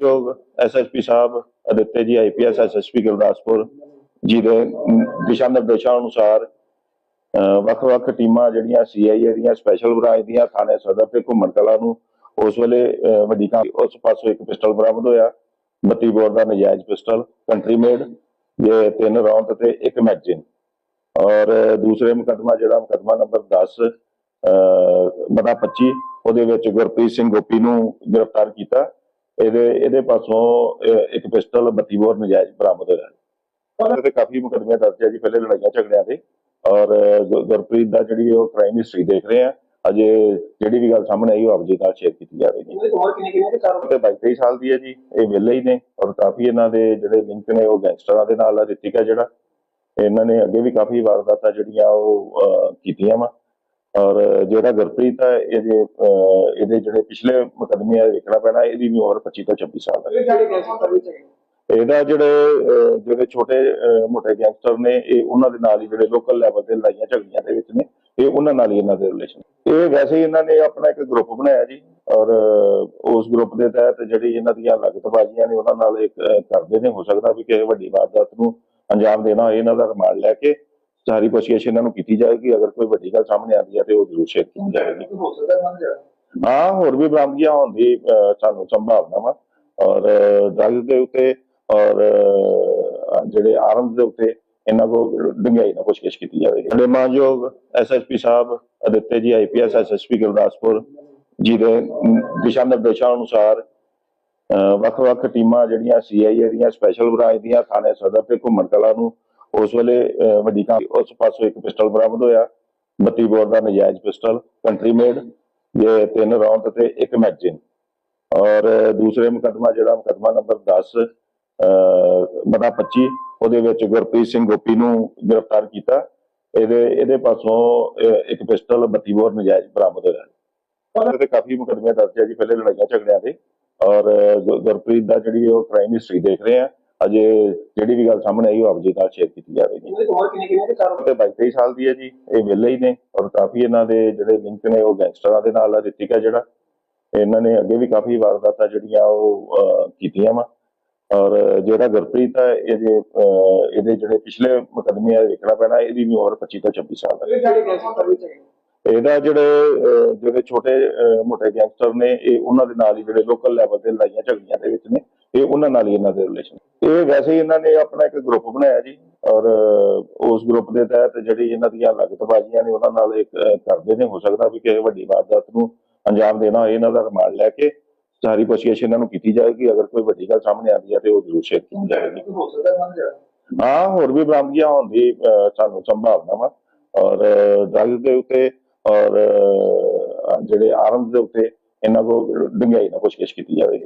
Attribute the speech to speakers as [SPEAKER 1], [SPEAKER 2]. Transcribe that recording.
[SPEAKER 1] ਜੋਗ ਐਸਐਸਪੀ ਸਾਹਿਬ ਅਦਿੱਤੇ ਜੀ IPS SSP Gurdaspur ਜੀ ਦੇ ਦਿਸ਼ਾ ਨਿਰਦੇਸ਼ਾਂ ਅਨੁਸਾਰ ਵੱਖ-ਵੱਖ ਟੀਮਾਂ ਜਿਹੜੀਆਂ ਸੀਆਈਏ ਦੀਆਂ, ਸਪੈਸ਼ਲ ਬ੍ਰਾਂਚ ਦੀਆਂ, ਥਾਣੇ ਸਦਰ ਤੇ ਘੁੰਮਣ ਕਲਾ ਨੂੰ, ਉਸ ਵੇਲੇ ਵੱਡੀ ਕਾਂ ਉਸ ਪਾਸੋਂ ਇੱਕ ਪਿਸਟਲ ਬਰਾਮਦ ਹੋਇਆ। 32 ਬੋਰ ਦਾ ਨਜਾਇਜ਼ ਪਿਸਟਲ, ਕੰਟਰੀ ਮੇਡ ਇਹ ਤਿੰਨ ਰੌਂਦ ਤੇ ਇੱਕ ਮੈਗਜ਼ੀਨ। ਔਰ ਦੂਸਰੇ ਮੁਕੱਦਮਾ ਜਿਹੜਾ ਮੁਕੱਦਮਾ ਨੰਬਰ 10 ਅਹ 25 ਉਹਦੇ ਵਿੱਚ ਗੁਰਪ੍ਰੀਤ ਸਿੰਘ ਗੋਪੀ ਨੂੰ ਗ੍ਰਿਫਤਾਰ ਕੀਤਾ। ਇਹਦੇ ਇਹਦੇ ਪਾਸੋਂ ਇੱਕ ਪਿਸਟਲ 32 ਬੋਰ ਨਜਾਇਜ਼ ਬਰਾਮਦ ਹੋਇਆ ਉਹਦੇ ਤੇ ਕਾਫੀ ਮੁਕੱਦਮੇ ਦਰਜ ਹੈ ਜੀ ਪਹਿਲੇ ਲੜਾਈਆਂ ਝਗੜਿਆਂ ਦੇ ਔਰ ਗੁਰਪ੍ਰੀਤ ਦਾ ਜਿਹੜੀ ਉਹ ਕ੍ਰਾਈਮ ਹਿਸਟਰੀ ਦੇਖ ਰਹੇ ਆ। ਅਜੇ ਜਿਹੜੀ ਵੀ ਗੱਲ ਸਾਹਮਣੇ ਆਈ ਉਹ ਆਪਜੀ ਨਾਲ ਸ਼ੇਅਰ ਕੀਤੀ ਜਾਵੇਗੀ
[SPEAKER 2] ਇਹਦੀ ਉਮਰ ਕਿੰਨੀ ਕਿੰਨੀ ਹੈ ਤੇ ਕਾਰੋਬਾਰ
[SPEAKER 1] ਤੇ 22 23 ਸਾਲ ਦੀ ਹੈ ਜੀ। ਇਹ ਵਿਹਲੇ ਹੀ ਨੇ। ਔਰ ਕਾਫੀ ਇਹਨਾਂ ਦੇ ਜਿਹੜੇ ਲਿੰਕ ਨੇ ਉਹ ਗੈਂਗਸਟਰਾਂ ਦੇ ਨਾਲ ਆ ਰਿਤਿਕਾ ਜਿਹੜਾ। ਇਹਨਾਂ ਨੇ ਅੱਗੇ ਵੀ ਕਾਫੀ ਵਾਰਦਾਤਾਂ ਜਿਹੜੀਆਂ ਉਹ ਕੀਤੀਆਂ ਵਾ। ਔਰ ਜਿਹੜਾ ਗੁਰਪ੍ਰੀਤ ਹੈ, ਇਹਦੇ ਇਹਦੇ ਜਿਹੜੇ ਪਿਛਲੇ ਮੁਕੱਦਮੇ ਆ ਵੇਖਣਾ ਪੈਣਾ, ਇਹਦੀ ਵੀ ਉਮਰ 25 ਤੋਂ 26 ਸਾਲ ਹੈ। ਇਹਦਾ ਜਿਹੜੇ ਜਿਹੜੇ ਛੋਟੇ ਮੋਟੇ ਗੈਂਗਸਟਰ ਨੇ, ਇਹ ਉਹਨਾਂ ਦੇ ਨਾਲ ਹੀ ਜਿਹੜੇ ਲੋਕਲ ਲੈਵਲ ਤੇ ਲੜਾਈਆਂ ਝਗੜੀਆਂ ਦੇ ਵਿੱਚ ਨੇ, ਇਹ ਉਹਨਾਂ ਨਾਲ ਹੀ ਇਹਨਾਂ ਦੇ ਰਿਲੇਸ਼ਨ ਇਹ ਵੈਸੇ ਹੀ ਇਹਨਾਂ ਨੇ ਆਪਣਾ ਇੱਕ ਗਰੁੱਪ ਬਣਾਇਆ ਜੀ, ਔਰ ਉਸ ਗਰੁੱਪ ਦੇ ਤਹਿਤ ਜਿਹੜੀ ਇਹਨਾਂ ਦੀਆਂ ਲਗਤਬਾਜ਼ੀਆਂ ਨੇ, ਉਹਨਾਂ ਨਾਲ ਇੱਕ ਕਰਦੇ ਨੇ, ਹੋ ਸਕਦਾ ਵੀ ਕਿਸੇ ਵੱਡੀ ਵਾਰਦਾਤ ਨੂੰ ਅੰਜਾਮ ਦੇਣਾ ਇਹਨਾਂ ਦਾ ਰਿਮਾਂਡ ਲੈ ਕੇ ਸਾਰੀ ਪੁੱਛਗਿੱਛ ਇਹਨਾਂ ਨੂੰ ਕੀਤੀ ਜਾਏਗੀ ਅਗਰ ਕੋਈ ਵੱਡੀ ਗੱਲ ਸਾਹਮਣੇ ਆਉਂਦੀ ਹੈ ਤੇ ਉਹ ਜ਼ਰੂਰ ਸ਼ੇਅਰ ਕੀਤੀ ਜਾਏਗੀ।
[SPEAKER 2] ਹੋ ਸਕਦਾ ਮੰਨ ਜਾ
[SPEAKER 1] ਹਾਂ ਹੋਰ ਵੀ ਬਰਾਮਦਗੀਆਂ ਹੋਣ ਦੀ ਸਾਨੂੰ ਸੰਭਾਵਨਾ ਵਾ। ਔਰ ਡਰੱਗ ਦੇ ਉੱਤੇ ਔਰ ਜਿਹੜੇ ਆਰਮਸ ਦੇ ਉੱਤੇ ਇਹਨਾਂ ਕੋ ਡੰਗਾਈ ਨਾਲ ਪੁੱਛਗਿੱਛ ਕੀਤੀ ਜਾਵੇਗੀ। ਸਾਡੇ ਮਾਨਯੋਗ ਐਸਐਸਪੀ ਸਾਹਿਬ ਅਦਿੱਤੇ ਜੀ ਆਈਪੀਐਸ ਐਸਐਸਪੀ ਗੁਰਦਾਸਪੁਰ ਜੀ ਦੇ ਦਿਸ਼ਾ ਨਿਰਦੇਸ਼ਾਂ ਅਨੁਸਾਰ ਵੱਖ-ਵੱਖ ਟੀਮਾਂ ਜਿਹੜੀਆਂ ਸੀਆਈਏ ਦੀਆਂ ਸਪੈਸ਼ਲ ਬ੍ਰਾਂਚ ਦੀਆਂ ਥਾਣੇ ਸਦਰ ਤੇ ਘੁੰਮਣ ਕਲਾ ਨੂੰ ਉਸ ਵੇਲੇ ਵੱਡੀ ਕਾਂ ਉਸ ਪਾਸੋਂ ਇੱਕ ਪਿਸਟਲ ਬਰਾਮਦ ਹੋਇਆ। 32 ਬੋਰ ਦਾ ਨਜਾਇਜ਼ ਪਿਸਟਲ ਕੰਟਰੀ ਮੇਡ ਇਹ ਤਿੰਨ ਰੌਂਦ ਤੇ ਇੱਕ ਮੈਗਜ਼ੀਨ ਔਰ ਦੂਸਰੇ ਮੁਕੱਦਮਾ, ਜਿਹੜਾ ਮੁਕੱਦਮਾ ਨੰਬਰ 10 ਬੜਾ 25 ਉਹਦੇ ਵਿੱਚ ਗੁਰਪ੍ਰੀਤ ਸਿੰਘ ਗੋਪੀ ਨੂੰ ਗ੍ਰਿਫਤਾਰ ਕੀਤਾ। ਇਹਦੇ ਇਹਦੇ ਪਾਸੋਂ ਇੱਕ ਪਿਸਟਲ 32 ਬੋਰ ਨਜਾਇਜ਼ ਬਰਾਮਦ ਹੋਇਆ। ਉਹਦੇ ਤੇ ਕਾਫੀ ਮੁਕੱਦਮੇ ਦਰਜ ਹੈ ਜੀ, ਪਹਿਲੇ ਲੜਾਈਆਂ ਝਗੜਿਆਂ ਦੇ। ਔਰ ਗੁਰਪ੍ਰੀਤ ਦਾ ਜਿਹੜੀ ਉਹ ਕ੍ਰਾਈਮ ਹਿਸਟਰੀ ਦੇਖ ਰਹੇ ਆ ਅਜੇ ਜਿਹੜੀ ਵੀ ਗੱਲ ਸਾਹਮਣੇ ਆਈ ਉਹ ਆਪਜੀ ਨਾਲ ਸ਼ੇਅਰ ਕੀਤੀ ਜਾਵੇਗੀ।
[SPEAKER 2] ਇਹਦੀ ਉਮਰ ਕਿੰਨੀ ਕਿੰਨੀ ਹੈ ਤੇ ਕਾਰੋਬਾਰ
[SPEAKER 1] ਤੇ 22 23 ਸਾਲ ਦੀ ਹੈ ਜੀ ਇਹ ਵਿਹਲੇ ਹੀ ਨੇ ਔਰ ਕਾਫੀ ਇਹਨਾਂ ਦੇ ਜਿਹੜੇ ਲਿੰਕ ਨੇ ਉਹ ਗੈਂਗਸਟਰਾਂ ਦੇ ਨਾਲ ਆ ਰਿਤਿਕਾ ਜਿਹੜਾ ਇਹਨਾਂ ਨੇ ਅੱਗੇ ਵੀ ਕਾਫੀ ਵਾਰਦਾਤਾਂ ਜਿਹੜੀਆਂ ਉਹ ਕੀਤੀਆਂ ਵਾ। ਔਰ ਜਿਹੜਾ ਗੁਰਪ੍ਰੀਤ ਹੈ ਇਹਦੇ ਇਹਦੇ ਜਿਹੜੇ ਪਿਛਲੇ ਮੁਕੱਦਮੇ ਆ ਵੇਖਣਾ ਪੈਣਾ ਇਹਦੀ ਵੀ ਉਮਰ 25 ਤੋਂ 26 ਸਾਲ ਹੈ। ਇਹਦਾ ਜਿਹੜੇ ਜਿਹੜੇ ਛੋਟੇ ਮੋਟੇ ਗੈਂਗਸਟਰ ਨੇ ਇਹ ਉਹਨਾਂ ਦੇ ਨਾਲ ਹੀ ਜਿਹੜੇ ਲੋਕਲ ਲੈਵਲ ਤੇ ਲੜਾਈਆਂ ਝਗੜੀਆਂ ਦੇ ਵਿੱਚ ਨੇ। ਇਹ ਉਹਨਾਂ ਨਾਲ ਹੀ ਇਹਨਾਂ ਦੇ ਰਿਲੇਸ਼ਨ ਇਹ ਵੈਸੇ ਹੀ ਇਹਨਾਂ ਨੇ ਆਪਣਾ ਇੱਕ ਗਰੁੱਪ ਬਣਾਇਆ ਜੀ ਔਰ ਉਸ ਗਰੁੱਪ ਦੇ ਤਹਿਤ ਜਿਹੜੀ ਇਹਨਾਂ ਦੀਆਂ ਲਗਤਬਾਜ਼ੀਆਂ ਨੇ ਉਹਨਾਂ ਨਾਲ ਇੱਕ ਕਰਦੇ ਨੇ ਹੋ ਸਕਦਾ ਵੀ ਕਿਸੇ ਵੱਡੀ ਵਾਰਦਾਤ ਨੂੰ ਅੰਜਾਮ ਦੇਣਾ ਹੋਏ ਇਹਨਾਂ ਦਾ ਰਿਮਾਂਡ ਲੈ ਕੇ ਸਾਰੀ ਪੁੱਛਗਿੱਛ ਇਹਨਾਂ ਨੂੰ ਕੀਤੀ ਜਾਏਗੀ ਅਗਰ ਕੋਈ ਵੱਡੀ ਗੱਲ ਸਾਹਮਣੇ ਆਉਂਦੀ ਹੈ ਤੇ ਉਹ ਜ਼ਰੂਰ ਸ਼ੇਅਰ ਕੀਤੀ ਜਾਏਗੀ।
[SPEAKER 2] ਹੋ ਸਕਦਾ ਮੰਨ ਜਾ
[SPEAKER 1] ਹਾਂ ਹੋਰ ਵੀ ਬਰਾਮਦਗੀਆਂ ਹੋਣ ਦੀ ਸਾਨੂੰ ਸੰਭਾਵਨਾ ਵਾ ਔਰ ਡਰੱਗ ਦੇ ਉੱਤੇ ਔਰ ਜਿਹੜੇ ਆਰਮਸ ਦੇ ਉੱਤੇ ਇਹਨਾਂ ਕੋ ਡੰਗਾਈ ਨਾਲ ਪੁੱਛਗਿੱਛ ਕੀਤੀ ਜਾਵੇਗੀ।